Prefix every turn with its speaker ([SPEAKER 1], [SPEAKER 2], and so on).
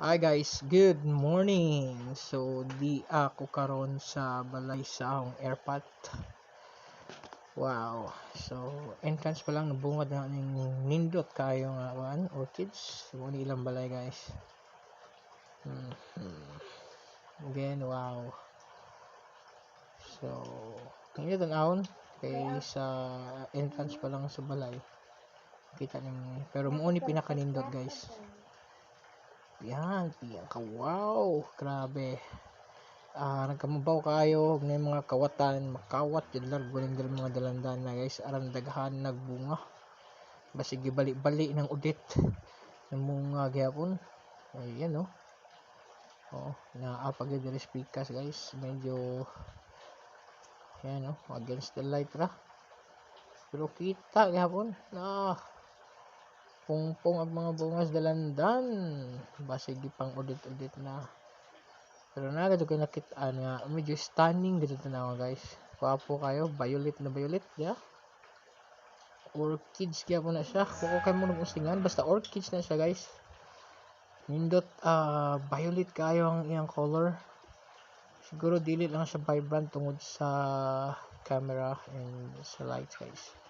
[SPEAKER 1] Hi guys, good morning. So di ako karon sa balay sa akong airpot. Wow. So entrance pa lang nabungad na ning nindot kayo nga kuan orchids. So ni ilang balay guys. Hmm. Again, wow. So ito tanawon kay sa entrance pa lang sa balay. Kita ning pero mo ni pinakanindot guys. Yan, piyan ka. Wow, grabe. Ah, nagkamabaw kayo ng mga kawatan, makawat jud lang guling dal mga dalandan na guys, aran daghan nagbunga. Basi gibali-bali ng udit ng mga gyapon. Ayan no. Oh, naapag yun diri speakers guys. Medyo yan no, against the light ra. Pero kita gyapon. Ah, pungpong ang mga bungas dalandan. Basig pang udit-udit na. Pero na ko nakitaan nga medyo stunning dito tanawa guys. Wapo kayo violet na violet yeah? Orchids kaya po na siya. Kung kayo mo nag-usingan basta orchids na siya guys. Nindot ah violet kayo ang iyang color. Siguro dili lang siya vibrant tungod sa camera and sa lights guys